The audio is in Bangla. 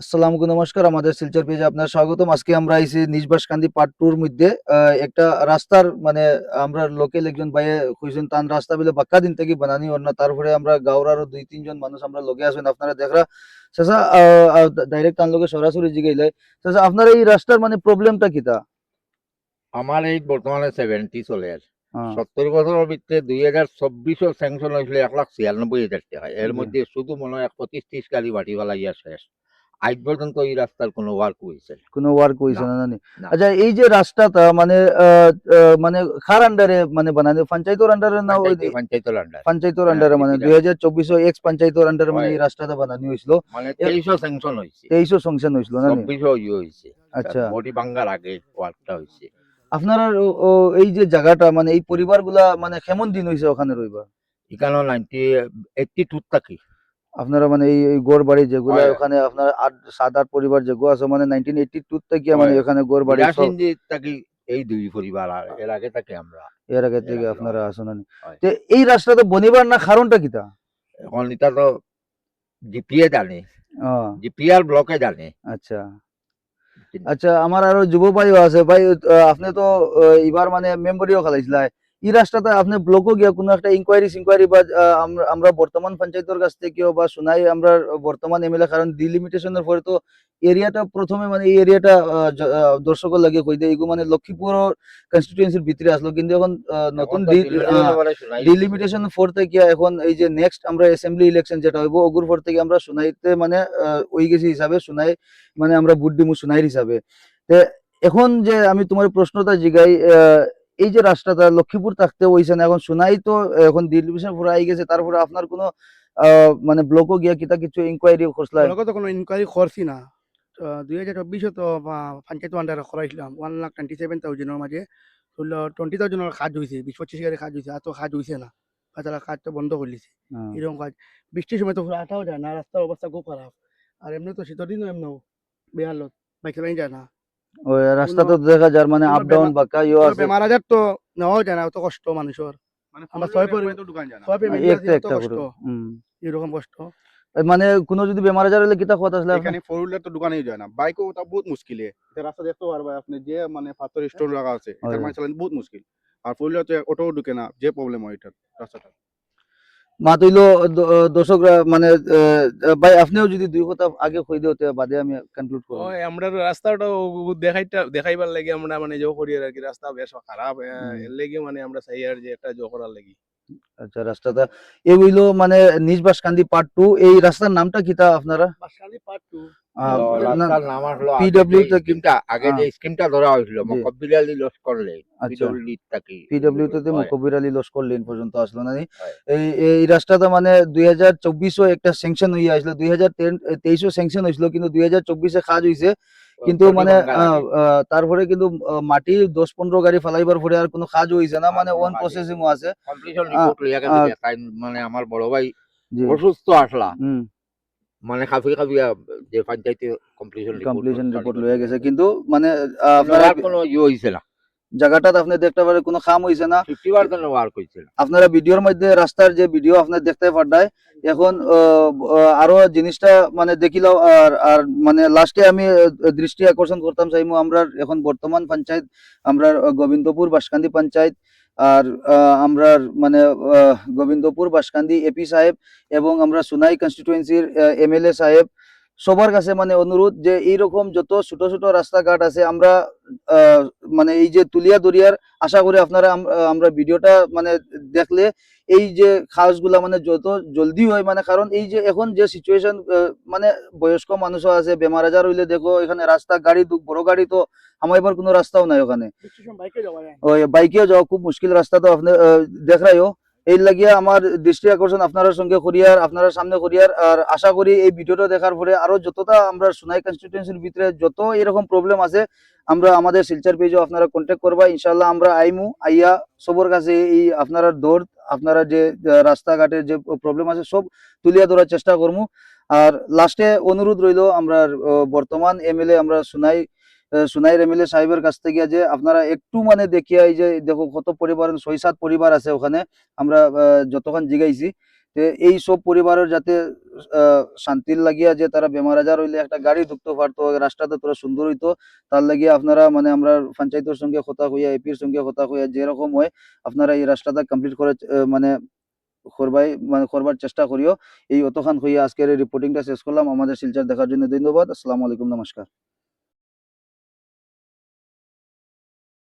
আসসালামু নমস্কার। আমাদের শিলচর পেজে আপনার স্বাগতম। আজকে আমরা নিজবাসকান্দি পার্ট টুর মধ্যে একটা রাস্তার মানে আমরা লোকাল একজন ভাইয়ে কইছেন তান রাস্তা বলে বাক্কা দিন থেকে বানানি অন্য তারপরে আমরা গাঁওর আরও দুই তিনজন মানুষ আমরা লগে আছেন আপনারা দেখরা। ডাইরেক্ট তান লগে সরাসরি জিগাইলে আপনার এই রাস্তার মানে প্রবলেমটা কিতা আমার এই বর্তমানে সেভেন্টি চলে আছে হ্যাঁ, সত্তর বছরের ভিতরে দুই হাজার চব্বিশও স্যাংশন হয়েছিল এক লাখ ছিয়ানব্বই হাজার টাকা এর মধ্যে শুধু মনে হয় এক পঁচিশ ত্রিশ গাড়ি বাটি ফেলাইয়া শেষ। আজ পর্যন্ত এই রাস্তার কোনো ওয়ার্ক হয়েছে কোনো ওয়ার্ক হইছে না। আচ্ছা এই যে রাস্তাটা মানে মানে খার আন্ডারে মানে বানানি? পঞ্চায়েতের আন্ডারে না ওই পঞ্চায়েত- পঞ্চায়েতের আন্ডার পঞ্চায়েতের হ্যাঁ, আন্ডারে মানে হাজার চব্বিশ এক্স পঞ্চায়েতের আন্ডারে মানে এই রাস্তাটা বানানি হয়েছিল। মানে তেইশও স্যাংশন হয়েছে। তেইশও সংশন হয়েছিল না হয়েছে। আচ্ছা। বডি ভাঙ্গার আগে ওয়ার্কটা হয়েছে। আপনারা এই যে জায়গাটা মানে এই পরিবারগুলা মানে কেমন দিন হয়েছে ওখানে রইবা এখানে নাইনটি এইটটি টু থাকি। আপনারা মানে এই এই গড় বাড়ি যেগুলা। ওখানে আপনার আট সাত আট পরিবার যেগুলো আছে মানে নাইনটিন এইটি টু থেকে মানে ওখানে গড় বাড়ি এই দুই পরিবার আর এর আগে থাকি আমরা। এর আগে থেকে আপনারা। আসেন। তো এই রাস্তাটা বনিবার না কারণটা কিতা এখন এটা তো জিপিএ জানে। জিপিআর ব্লকে জানে। আচ্ছা। আচ্ছা আমার আরও যুব ভাইও আছে। ভাই আপনি তো এবার মানে মেম্বরিও খেলাইছিল এই রাস্তাটা আপনি ব্লকও গিয়া কোনো একটা ইনকোয়ারি সিনকোয়ারি বা আমরা বর্তমান পঞ্চায়েতের কাছ থেকেও বা শুনাই আমরা বর্তমান এমএলএ কারণ ডিলিমিটেশনের পরে তো এরিয়াটা প্রথমে মানে এই এরিয়াটা দর্শকের লাগে কই দেয়। এগুলো মানে লক্ষ্মীপুর কনস্টিটুয়েন্সির ভিতরে আসলো। কিন্তু এখন নতুন ডিলিমিটেশন ফোর থেকে এখন এই যে নেক্সট আমরা অ্যাসেম্বলি ইলেকশন যেটা হইব ওগুর পর থেকে আমরা শুনাইতে মানে ওই গেছি হিসাবে। শুনাই মানে আমরা বুট দিমু শুনাইর হিসাবে। এখন যে আমি তোমার প্রশ্নটা জিগাই আহ, এই যে রাস্তাটা লক্ষ্মীপুর থাকতে হইছে না এখন শুনাই তো এখন ডিলিমিটেশন পুরো আই গেছে তারপরে আপনার কোনো মানে ব্লকও গিয়া কিতা কিছু ইনকোয়ারি করছিল ব্লকে তো কোনো ইনকোয়ারি করছি না। দুই হাজার চব্বিশে তো পঞ্চায়েত আন্ডারে করাইছিলাম ওয়ান লাখ টোয়েন্টি সেভেন থাউজেন্ডের মাঝে ধরল টোয়েন্টি থাউজেন্ডের কাজ হয়েছে বিশ পঁচিশ হাজারের কাজ হয়েছে আর তো কাজ হয়েছে না। তাছাড়া কাজটা বন্ধ করে দিছে। হ্যাঁ। এরকম কাজ। বৃষ্টির সময় তো পুরো আঠাও যায় না রাস্তার অবস্থা খুব খারাপ। আর এমনি তো শীতের দিনও এমনিও বেহালত বাইক চালাই যায় না। ওই রাস্তা তো দেখা যার মানে আপ ডাউন বাক্কা ইয়ে আছে। বেমার আজার তো নেওয়াও যায় না অত কষ্ট মানুষের। মানে আমরা ছয় ছয় তো দোকান জানা সব এই একটা অত একটা করে হুম। এরকম কষ্ট। মানে কোনো যদি বেমার আজার হলে কিতা কথা আসলে? এখানে ফোর হুইলার তো দোকানেই যায় না। বাইকও ওটা বহুত মুশকিল এটা রাস্তা দেখতে পারবে আপনি যে মানে পাথর স্টোন রাখা আছে এটা মানে চালান বহুত মুশকিল। আর ফোর হুইলার তো অটোও ঢুকে না যে প্রবলেম হয় এটার রাস্তাটা মা তৈল দর্শকরা মানে ভাই আপনিও যদি দুই কথা আগে কই দিও তে বাদে আমি কনক্লুড করব ওই আমরা রাস্তাটা দেখাইটা দেখাইবার লাগি আমরা মানে যে করি আর কি রাস্তা বেশ খারাপ। এর লেগে মানে আমরা চাই আর যে একটা জো করার লাগি আচ্ছা রাস্তাটা এই হইল মানে নিজবাস কান্দি পার্ট টু এই রাস্তার নামটা কিতা আপনারা? বাসকালি পার্ট টু রাস্তার নাম তো কি- স্কিমটা আগে যে। স্কিমটা ধরা হয়েছিল জি। মকব্বিল আলী লস করলে পিডব্লিউ থাকি পিডব্লিউ তে। মুকবির আলী লস্কর লেন পর্যন্ত আসলো না এই এই রাস্তাটা মানে দুই হাজার চব্বিশও একটা স্যাংশন হইয়া আসলো স্যাংশন কিন্তু দুই হাজার চব্বিশে কাজ হইছে। কিন্তু মানে তারপরে কিন্তু মাটি দশ পনেরো গাড়ি ফেলাইবার পরে আর কোনো কাজ হয়েছে না মানে ওয়ান কাজ প্রসেসিং আছে। মানে আমার বড় ভাই অসুস্থ আসলা। মানে খাফি খাফি যে পঞ্চায়েতে কমপ্লিশন কমপ্লিশন রিপোর্ট লয়ে গেছে। কিন্তু মানে আপনারা কোনো ইয়ে হইছে না। জায়গাটাত আপনি দেখতে পারেন কোনো খাম হয়েছে না। আপনারা ভিডিওর মধ্যে রাস্তার যে ভিডিও আপনার দেখতে পারডায় এখন আরও জিনিসটা মানে দেখিলাও আর আর মানে লাস্টে আমি দৃষ্টি আকর্ষণ করতাম চাইমু আমরা এখন বর্তমান পঞ্চায়েত আমরা গোবিন্দপুর বাসকান্দি পঞ্চায়েত আর আমরা মানে গোবিন্দপুর বাসকান্দি এপি সাহেব এবং আমরা সুনাই কনস্টিটুয়েন্সির এমএলএ সাহেব সবার কাছে মানে অনুরোধ যে এইরকম যত ছোট ছোট রাস্তাঘাট আছে আমরা মানে এই যে তুলিয়া দরিয়ার আশা করি আপনারা আমরা ভিডিওটা মানে দেখলে এই যে খাসগুলা মানে যত জলদি হয় মানে কারণ এই যে এখন যে সিচুয়েশন মানে বয়স্ক মানুষও আছে বেমার আজার হইলে দেখো এখানে রাস্তা গাড়ি বড় গাড়ি তো আমাইবার কোনো রাস্তাও নাই ওখানে। বাইকে যাওয়া ওই বাইকেও যাওয়া খুব মুশকিল রাস্তা তো আপনি দেখাইও এই লাগিয়া আমার দৃষ্টি আকর্ষণ আপনার সঙ্গে করিয়ার, আপনার সামনে করিয়ার। আর আশা করি এই ভিডিওটা দেখার পরে আরও যতটা আমরা সোনাই কনস্টিটিউন্সির ভিতরে যত এরকম প্রবলেম আছে, আমরা আমাদের শিলচর পেজও আপনারা কন্ট্যাক্ট করবা। ইনশাল্লাহ আমরা আইমু, আইয়া সবর কাছে এই আপনারা দৌড়, আপনারা যে রাস্তাঘাটের যে প্রবলেম আছে সব তুলিয়া ধরার চেষ্টা করব আর লাস্টে অনুরোধ রইল, আমরা বর্তমান এমএলএ আমরা সুনাই আহ, সুনাইর এমএলএ সাহেবের কাছ থেকে যে আপনারা একটু মানে দেখিয়া এই যে দেখো কত পরিবার ছয় সাত পরিবার আছে ওখানে আমরা যতক্ষণ জিগাইছি। এই সব পরিবারের যাতে শান্তির লাগিয়া যে তারা বেমার আজার হইলে একটা গাড়ি ঢুকতে পারতো রাস্তাটা তোরা সুন্দর হইতো তার লাগিয়ে আপনারা মানে আমরা পঞ্চায়েতের সঙ্গে কথা হইয়া এপির সঙ্গে কথা হইয়া যেরকম হয় আপনারা এই রাস্তাটা কমপ্লিট করে মানে করবাই মানে করবার চেষ্টা করিও। এই অতখান হইয়া আজকের এই রিপোর্টিংটা শেষ করলাম। আমাদের শিলচর দেখার জন্য ধন্যবাদ। আসসালামু আলাইকুম। নমস্কার।